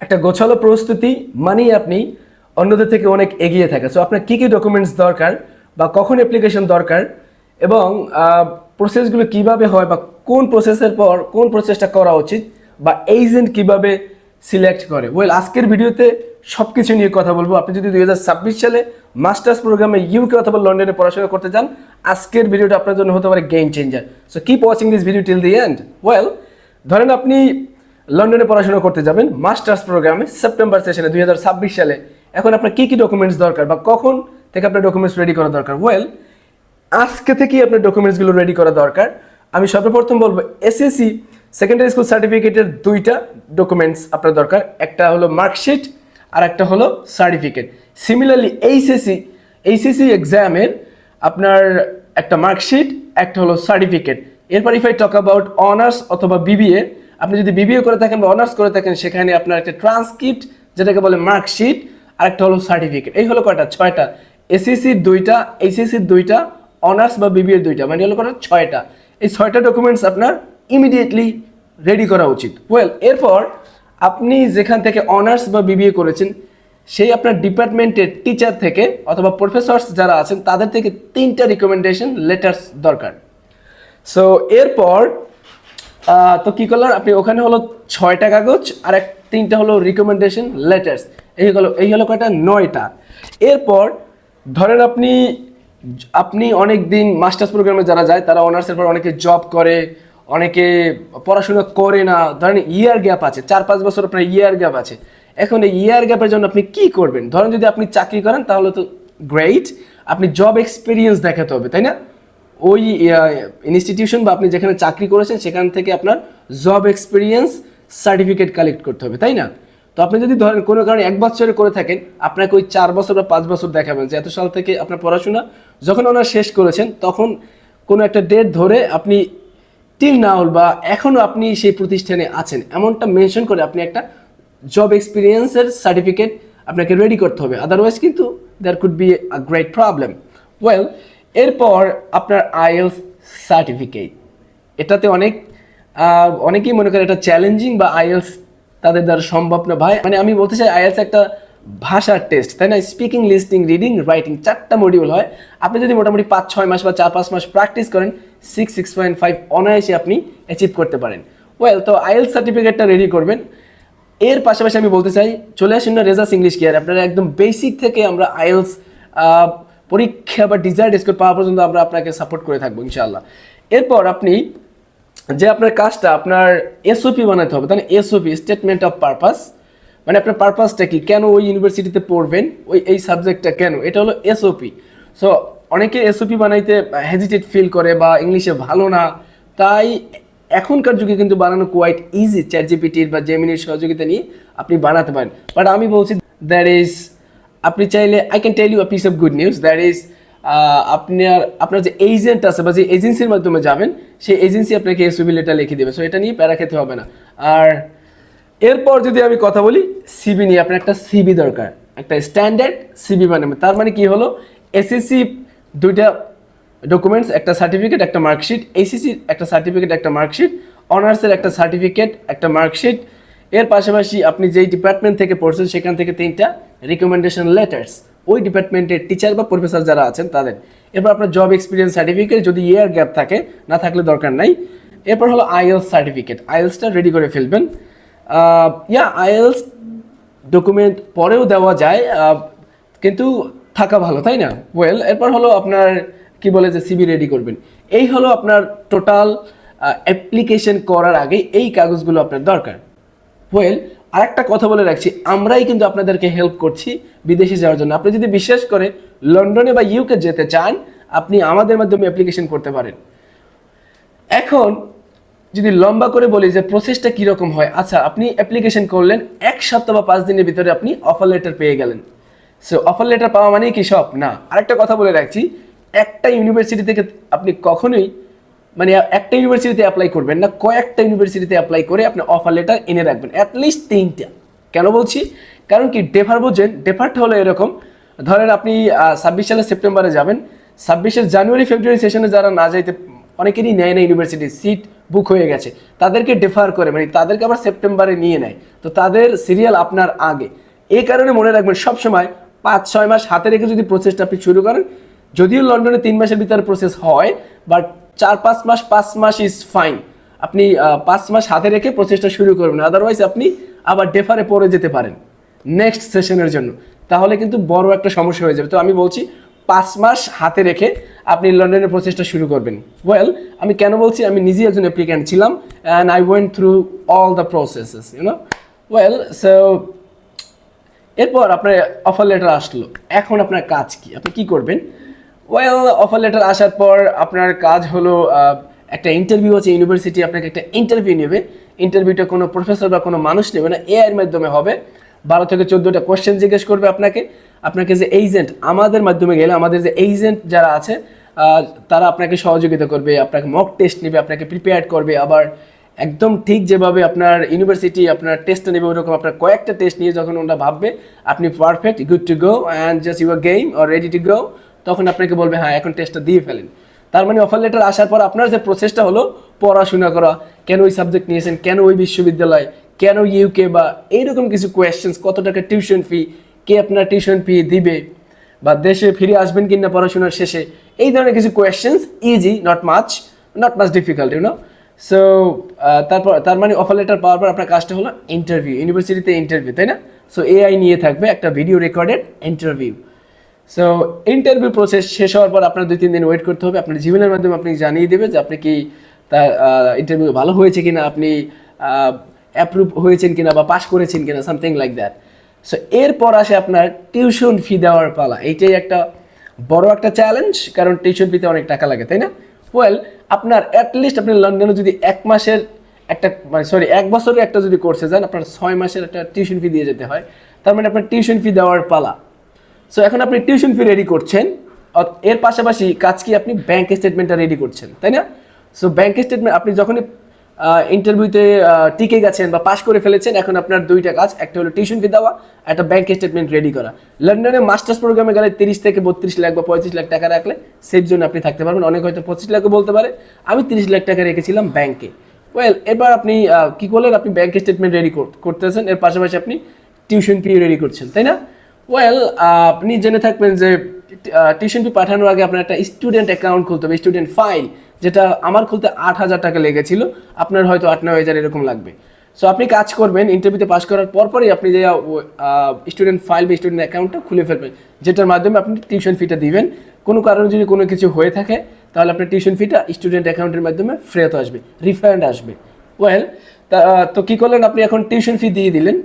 একটা গোছালো প্রস্তুতি মানেই আপনি অন্যদের থেকে অনেক এগিয়ে থাকে। সো আপনার কী কী ডকুমেন্টস দরকার বা কখন অ্যাপ্লিকেশন দরকার এবং প্রসেসগুলো কীভাবে হয় বা কোন প্রসেসের পর কোন প্রসেসটা করা উচিত বা এজেন্ট কীভাবে সিলেক্ট করে। ওয়েল আজকের ভিডিওতে সব কিছু নিয়ে কথা বলব। আপনি যদি দু হাজার ছাব্বিশ সালে মাস্টার্স প্রোগ্রামে ইউকে অথবা লন্ডনে পড়াশোনা করতে চান আজকের ভিডিওটা আপনার জন্য হতে পারে game changer so keep watching this video till the end well ধরেন আপনি লন্ডনে পড়াশোনা করতে যাবেন, মাস্টার্স প্রোগ্রামে সেপ্টেম্বর সেশনে দুই হাজার ছাব্বিশ সালে। এখন আপনার কী কী ডকুমেন্টস দরকার বা কখন থেকে আপনার ডকুমেন্টস রেডি করা দরকার? ওয়েল আজকে থেকেই আপনার ডকুমেন্টসগুলো রেডি করা দরকার। আমি সর্বপ্রথম বলব এসএসসি সেকেন্ডারি স্কুল সার্টিফিকেটের দুইটা ডকুমেন্টস আপনার দরকার। একটা হলো মার্কশিট আর একটা হলো সার্টিফিকেট সিমিলারলি এইচএসসি এইচএসসি এক্সামের আপনার একটা মার্কশিট একটা হলো সার্টিফিকেট এরপর if I talk about honours অথবা বিবিএ আপনি যদি বিবিএ করে থাকেন বা অনার্স করে থাকেন, সেখানে আপনার একটা ট্রান্সক্রিপ্ট যেটাকে বলে মার্কশিট আর একটা হলো সার্টিফিকেট এই হলো কয়টা? ছয়টা। এসএসসির দুইটা এইচএসসির দুইটা অনার্স বা বিবিএর দুইটা মানে হলো কটা ছয়টা। এই ছয়টা ডকুমেন্টস আপনার ইমিডিয়েটলি রেডি করা উচিত। ওয়েল এরপর আপনি যেখান থেকে অনার্স বা বিবিএ করেছেন, সেই আপনার ডিপার্টমেন্টের টিচার থেকে অথবা প্রফেসরস যারা আছেন, তাদের থেকে তিনটা রিকমেন্ডেশন লেটার্স দরকার। সো এরপর তো কি করলেন? আপনি ওখানে হলো ছয়টা কাগজ আর এক তিনটা হলো রিকমেন্ডেশন লেটার্স এই হলো এই হলো কয়টা? নয়টা। এরপর ধরেন আপনি আপনি অনেক দিন মাস্টার্স প্রোগ্রামে যারা যায়, তারা অনার্সের পর অনেকে জব করে, অনেকে পড়াশোনা করে না। ধরেন ইয়ার গ্যাপ আছে, চার পাঁচ বছর আপনার ইয়ার গ্যাপ আছে। এখন এই ইয়ার গ্যাপের জন্য আপনি কি করবেন? ধরেন যদি আপনি চাকরি করেন, তাহলে তো গ্রেট আপনি জব এক্সপিরিয়েন্স দেখাতে হবে, তাই না? ওই ইনস্টিটিউশন বা আপনি যেখানে চাকরি করেছেন, সেখান থেকে আপনার জব এক্সপিরিয়েন্স সার্টিফিকেট কালেক্ট করতে হবে, তাই না? তো আপনি যদি ধরেন কোনো কারণে এক বছরে করে থাকেন, আপনাকে ওই চার বছর বা পাঁচ বছর দেখাবেন যে এত সাল থেকে আপনার পড়াশোনা, যখন ওনার শেষ করেছেন, তখন কোনো একটা ডেট ধরে আপনি টিল নাউল বা এখনও আপনি সেই প্রতিষ্ঠানে আছেন, এমনটা মেনশন করে আপনি একটা জব এক্সপিরিয়েন্সের সার্টিফিকেট আপনাকে রেডি করতে হবে। আদারওয়াইজ কিন্তু there could be a great problem well এরপর আপনার আইএলস সার্টিফিকেট। এটাতে অনেক অনেকেই মনে করে এটা চ্যালেঞ্জিং বা আইএলস তাদের দ্বারা সম্ভব না। ভাই মানে আমি বলতে চাই আইএলস একটা ভাষার টেস্ট তাই না? স্পিকিং লিস্টিং রিডিং রাইটিং চারটা মডিউল হয়। আপনি যদি মোটামুটি পাঁচ, ছয় মাস বা চার, পাঁচ মাস প্র্যাকটিস করেন সিক্স সিক্স পয়েন্ট ফাইভ অনায়াসে আপনি অ্যাচিভ করতে পারেন। ওয়েল তো আইএলস সার্টিফিকেটটা রেডি করবেন। এর পাশাপাশি আমি বলতে চাই, চলে আসুন না রেজাস ইংলিশ কেয়ার আপনারা একদম বেসিক থেকে আমরা আইএলস পরীক্ষা বা ডিজায়ার্ড স্কোর পাওয়া পর্যন্ত আমরা আপনাকে সাপোর্ট করে থাকব, ইনশাআল্লাহ। এরপর আপনি যে আপনার কাজটা আপনার এসওপি বানাতে হবে, তাহলে এসওপি স্টেটমেন্ট অফ পারপাস মানে আপনার পারপাসটা কি? কেন ওই ইউনিভার্সিটিতে পড়বেন? ওই, এই সাবজেক্টটা কেন? এটা হলো এসওপি সো অনেকে এসওপি বানাইতে হেজিটেট ফিল করে বা ইংলিশে ভালো না, তাই এখনকার যুগে কিন্তু বানানো কোয়াইট ইজি চ্যাট জিপিটির বা জেমিনির সহযোগিতা নিয়ে আপনি বানাতে পারেন। বাট আমি বলছি দ্যাট ইজ আপনি চাইলে I can tell you piece of good news that is আপনার আপনার যে এজেন্ট আছে বা যে এজেন্সির মাধ্যমে যাবেন, সেই এজেন্সি আপনাকে এসওবি লেটার লিখে দেবে। সো এটা নিয়ে প্যারা খেতে হবে না। আর এরপর যদি আমি কথা বলি সিবি নিয়ে, আপনার একটা সিবি দরকার। একটা স্ট্যান্ডার্ড সিবি বানাবে তার মানে কি হলো? এসএসসি দুইটা ডকুমেন্টস একটা সার্টিফিকেট একটা মার্কশিট এইসিসির একটা সার্টিফিকেট একটা মার্কশিট অনার্সের একটা সার্টিফিকেট একটা মার্কশিট এর পাশাপাশি আপনি যেই ডিপার্টমেন্ট থেকে পড়ছেন, সেখান থেকে তিনটা রিকমেন্ডেশন লেটার্স ওই ডিপার্টমেন্টের টিচার বা প্রফেসর যারা আছেন তাদের। এরপর আপনার জব এক্সপিরিয়েন্স সার্টিফিকেট যদি ইয়ার গ্যাপ থাকে, না থাকলে দরকার নাই। এরপর হলো আইএলস সার্টিফিকেট আইএলসটা রেডি করে ফেলবেন। ইয়া আইএলস ডকুমেন্ট পরেও দেওয়া যায় কিন্তু থাকা ভালো, তাই না? ওয়েল এরপর হলো আপনার, কি বলে যে সিবি রেডি করবেন। এই হলো আপনার টোটাল অ্যাপ্লিকেশন করার আগে এই কাগজগুলো আপনার দরকার। ওয়েল আরেকটা কথা বলে রাখছি, আমরাই কিন্তু আপনাদেরকে হেল্প করছি বিদেশে যাওয়ার জন্য। আপনি যদি বিশ্বাস করে লন্ডনে বা ইউকে যেতে চান, আপনি আমাদের মাধ্যমে অ্যাপ্লিকেশন করতে পারেন। এখন যদি লম্বা করে বলি যে প্রসেসটা কীরকম হয় আচ্ছা আপনি অ্যাপ্লিকেশন করলেন, এক সপ্তাহ বা পাঁচ দিনের ভিতরে আপনি অফার লেটার পেয়ে গেলেন। সো অফার লেটার পাওয়া মানেই কি সব? না। আরেকটা কথা বলে রাখছি, একটা ইউনিভার্সিটি থেকে আপনি কখনোই মানে একটা ইউনিভার্সিটিতে অ্যাপ্লাই করবেন না, কয়েকটা ইউনিভার্সিটিতে অ্যাপ্লাই করে আপনি অফার লেটার এনে রাখবেন অ্যাটলিস্ট তিনটা। কেন বলছি? কারণ কি ডেফার বোঝেন ডেফারটা হলো এরকম, ধরেন আপনি ছাব্বিশ সালের সেপ্টেম্বরে যাবেন ছাব্বিশের জানুয়ারি, ফেব্রুয়ারি সেশনে যারা না যাইতে, অনেকেরই নেয় না ইউনিভার্সিটি সিট বুক হয়ে গেছে, তাদেরকে ডেফার করে মানে তাদেরকে আবার সেপ্টেম্বরে নিয়ে নেয়। তো তাদের সিরিয়াল আপনার আগে। এই কারণে মনে রাখবেন, সবসময় পাঁচ, ছয় মাস হাতে রেখে যদি প্রসেসটা আপনি শুরু করেন, যদিও লন্ডনে তিন মাসের ভিতরে প্রসেস হয় বাট চার, পাঁচ মাস পাঁচ মাস ইজ ফাইন আপনি পাঁচ মাস হাতে রেখে প্রসেসটা শুরু করবেন আদারওয়াইজ আপনি আবার ডেফারে পড়ে যেতে পারেন নেক্সট সেশনের জন্য। তাহলে কিন্তু বড় একটা সমস্যা হয়ে যাবে। তো আমি বলছি, পাঁচ মাস হাতে রেখে আপনি লন্ডনের প্রসেসটা শুরু করবেন। ওয়েল আমি কেন বলছি, আমি নিজেই একজন অ্যাপ্লিক্যান্ট ছিলাম and I went through all the processes you know well so এরপর আপনার অফার লেটার আসলো। এখন আপনার কাজ কি? আপনি কি করবেন? ওয়েল অফার লেটার আসার পর আপনার কাজ হলো একটা ইন্টারভিউ আছে ইউনিভার্সিটি আপনাকে একটা ইন্টারভিউ নেবে। ইন্টারভিউটা কোনো প্রফেসর বা কোনো মানুষ নেবে না এআই এর মাধ্যমে হবে। বারো থেকে চোদ্দোটা কোশ্চেন জিজ্ঞেস করবে আপনাকে। আপনাকে যে এজেন্ট আমাদের মাধ্যমে গেলে, আমাদের যে এজেন্ট যারা আছে তারা আপনাকে সহযোগিতা করবে, আপনাকে মক টেস্ট নেবে, আপনাকে প্রিপেয়ার করবে। আবার একদম ঠিক যেভাবে আপনার ইউনিভার্সিটি আপনার টেস্টটা নেবে, ওরকম আপনার কয়েকটা টেস্ট নিয়ে যখন ওরা ভাববে, আপনি perfect good to go and just your game or ready to go তখন আপনাকে বলবে হ্যাঁ এখন টেস্টটা দিয়ে ফেলেন। তার মানে অফার লেটার আসার পর আপনার যে প্রসেসটা হলো, পড়াশোনা করা, কেন ওই সাবজেক্ট নিয়েছেন, কেন ওই বিশ্ববিদ্যালয়, কেন ইউকে বা এইরকম কিছু কোয়েশ্চেন্স কত টাকা টিউশন ফি কে আপনার টিউশন ফি দিবে, বা দেশে ফিরে আসবেন কিনা পড়াশোনার শেষে, এই ধরনের কিছু questions easy not much not much difficult you know so তারপর, তার মানে অফার লেটার পাওয়ার পর আপনার কাজটা হলো ইন্টারভিউ ইউনিভার্সিটিতে ইন্টারভিউ তাই না? সো এআই নিয়ে থাকবে একটা video recorded interview so interview process শেষ হওয়ার পর আপনার দুই, তিন দিন ওয়েট করতে হবে। আপনার জীবনের মাধ্যমে আপনি জানিয়ে দেবে যে আপনি কি তার ইন্টারভিউ ভালো হয়েছে কিনা, আপনি অ্যাপ্রুভ হয়েছেন কিনা বা পাস করেছেন কিনা সামথিং লাইক দ্যাট সো এরপর আসে আপনার টিউশন ফি দেওয়ার পালা। এইটাই একটা বড় একটা চ্যালেঞ্জ কারণ টিউশন ফিতে অনেক টাকা লাগে, তাই না? ওয়েল আপনার অ্যাটলিস্ট আপনি লন্ডনে যদি এক মাসের একটা মানে সরি এক বছরের একটা যদি কোর্সে যান, আপনার ছয় মাসের একটা টিউশন ফি দিয়ে যেতে হয়। তার মানে আপনার টিউশন ফি দেওয়ার পালা। সো এখন আপনি টিউশন ফি রেডি করছেন এর পাশাপাশি কাজ কি আপনি ব্যাংক স্টেটমেন্টটা রেডি করছেন, তাই না? সো ব্যাংক স্টেটমেন্ট আপনি যখনই ইন্টারভিউতে টিকে গেছেন বা পাশ করে ফেলেছেন, এখন আপনার দুইটা কাজ, একটা হলো টিউশন ফি দেওয়া, একটা ব্যাংক স্টেটমেন্ট রেডি করা। লন্ডনে মাস্টার্স প্রোগ্রামে গেলে তিরিশ থেকে বত্রিশ লাখ বা পঁয়ত্রিশ লাখ টাকা রাখলে সেফ জন্য আপনি থাকতে পারবেন, অনেক হয়তো পঁচিশ লাখও বলতে পারে। আমি তিরিশ লাখ টাকা রেখেছিলাম ব্যাংকে ওয়েল এবার আপনি কি করলেন? আপনি ব্যাংক স্টেটমেন্ট রেডি করতেছেন, এর পাশাপাশি আপনি টিউশন ফি রেডি করছেন, তাই না? ওয়েল আপনি জেনে থাকবেন যে টিউশন ফি পাঠানোর আগে আপনার একটা স্টুডেন্ট অ্যাকাউন্ট খুলতে হবে স্টুডেন্ট ফাইল যেটা আমার খুলতে আট হাজার টাকা লেগেছিল। আপনার হয়তো আট নয় হাজার এরকম লাগবে। সো আপনি কাজ করবেন ইন্টারভিউতে পাস করার পরপরই আপনি যে স্টুডেন্ট ফাইল বা স্টুডেন্ট অ্যাকাউন্টটা খুলে ফেলবেন, যেটার মাধ্যমে আপনি টিউশন ফিটা দিবেন। কোনো কারণে যদি কোনো কিছু হয়ে থাকে, তাহলে আপনার টিউশন ফিটা স্টুডেন্ট অ্যাকাউন্টের মাধ্যমে ফেরত আসবে রিফান্ড আসবে। ওয়েল তো কী করলেন? আপনি এখন টিউশন ফি দিয়ে দিলেন।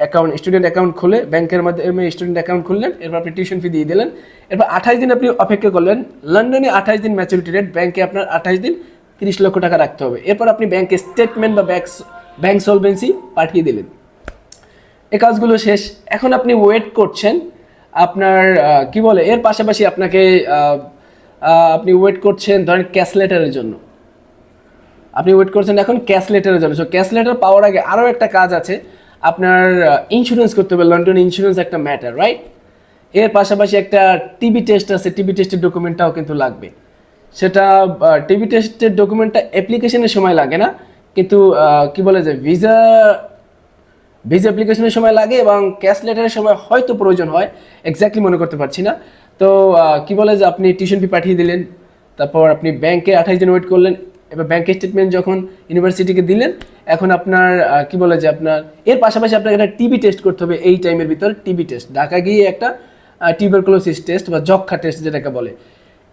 অ্যাকাউন্ট স্টুডেন্ট অ্যাকাউন্ট খুলে, ব্যাংকের মাধ্যমে স্টুডেন্ট অ্যাকাউন্ট খুললেন, এরপর আপনি টিউশন ফি দিয়ে দিলেন, এরপর আঠাশ দিন আপনি অপেক্ষা করলেন, লন্ডনে আঠাশ দিন ম্যাচুরিটি রেট ব্যাংকে আপনার আঠাশ দিন তিরিশ লক্ষ টাকা রাখতে হবে। এরপর আপনি ব্যাংকে স্টেটমেন্ট বা ব্যাংক ব্যাংক সলভেন্সি পাঠিয়ে দিলেন। এ কাজগুলো শেষ। এখন আপনি ওয়েট করছেন, আপনার কি বলে, এর পাশাপাশি আপনাকে আপনি ওয়েট করছেন ধরেন ক্যাশ লেটারের জন্য। আপনি ওয়েট করছেন এখন ক্যাশ লেটারের জন্য। সো ক্যাশ লেটার পাওয়ার আগে আরও একটা কাজ আছে। আপনার ইন্স্যুরেন্স করতে হবে। লন্ডন ইন্স্যুরেন্স একটা ম্যাটার রাইট এর পাশাপাশি একটা টিবি টেস্ট আছে। টিবি টেস্টের ডকুমেন্টটাও কিন্তু লাগবে। সেটা টিবি টেস্টের ডকুমেন্টটা অ্যাপ্লিকেশনের সময় লাগে না। কিন্তু কি বলে যে ভিসা ভিসা অ্যাপ্লিকেশনের সময় লাগে এবং ক্যাশ লেটারের সময় হয়তো প্রয়োজন হয়। এক্স্যাক্টলি মনে করতে পারছি না। তো কি বলে যে, আপনি টিউশন ফি পাঠিয়ে দিলেন। তারপর আপনি ব্যাংকে আঠাশ দিন ওয়েট করলেন। এবার ব্যাংকের স্টেটমেন্ট যখন ইউনিভার্সিটিকে দিলেন, এখন আপনার কি বলে যে আপনার, এর পাশাপাশি আপনাকে একটা টিবি টেস্ট করতে হবে এই টাইমের ভিতর টিবি টেস্ট ঢাকা গিয়ে একটা টিউবারকুলোসিস টেস্ট বা যক্ষা টেস্ট যেটাকে বলে।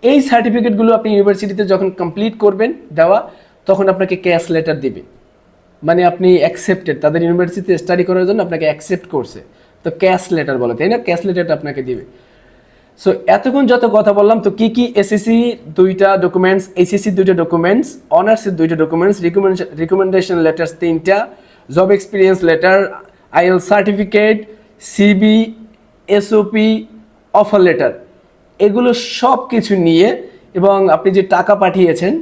এই সার্টিফিকেটগুলো আপনি ইউনিভার্সিটিতে যখন কমপ্লিট করবেন, দেওয়া, তখন আপনাকে ক্যাশ লেটার দিবে। মানে আপনি অ্যাকসেপ্টেড তাদের ইউনিভার্সিটিতে স্টাডি করার জন্য আপনাকে অ্যাকসেপ্ট করছে। তো ক্যাশ লেটার বলে, তাই না? ক্যাশ লেটারটা আপনাকে দিবে। সো এতক্ষণ যত কথা বললাম, তো কি কি এসএসসি দুইটা ডকুমেন্টস এইচএসসি দুইটা ডকুমেন্টস অনার্সের দুইটা ডকুমেন্টস রিকমেন্ডেশন লেটার্স তিনটা job experience letter IL certificate CV SOP offer letter এগুলো সব কিছু নিয়ে এবং আপনি যে টাকা পাঠিয়েছেন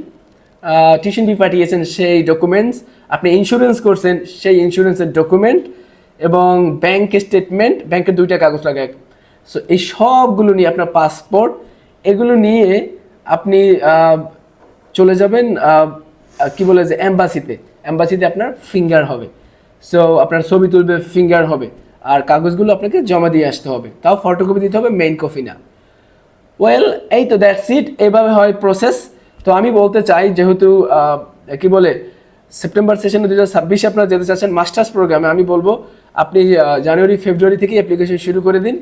টিউশন ফি পাঠিয়েছেন সেই ডকুমেন্টস আপনি ইন্স্যুরেন্স করছেন সেই ইন্স্যুরেন্সের ডকুমেন্ট এবং ব্যাংক স্টেটমেন্ট ব্যাংকের দুইটা কাগজ লাগে। সো এই সবগুলো নিয়ে আপনার পাসপোর্ট এগুলো নিয়ে আপনি চলে যাবেন কি বলে যে অ্যাম্বাসিতে এম্বাসিতে আপনার ফিঙ্গার হবে। সো আপনার ছবি তুলবে ফিঙ্গার হবে। আর কাগজগুলো আপনাকে জমা দিয়ে আসতে হবে। তাও ফটোকপি দিতে হবে মেইন কপি না। ওয়েল এই তো দ্যাটস ইট এইভাবে হয় প্রসেস তো আমি বলতে চাই, যেহেতু কি বলে সেপ্টেম্বর সেশনে দু হাজার ছাব্বিশে আপনারা যেতে চাচ্ছেন মাস্টার্স প্রোগ্রামে আমি বলব, আপনি জানুয়ারি ফেব্রুয়ারি থেকে অ্যাপ্লিকেশন শুরু করে দিন।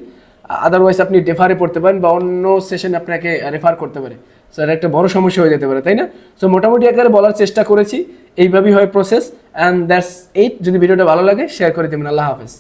আদারওয়াইজ আপনি ডেফারে পড়তে পারেন বা অন্য সেশনে আপনাকে রেফার করতে পারে। সো এটা একটা বড় সমস্যা হয়ে যেতে পারে, তাই না? সো মোটামুটি আকারে বলার চেষ্টা করেছি, এইভাবেই হয় প্রসেস অ্যান্ড দ্যাটস এইট যদি ভিডিওটা ভালো লাগে শেয়ার করে দেবেন। আল্লাহ হাফেজ।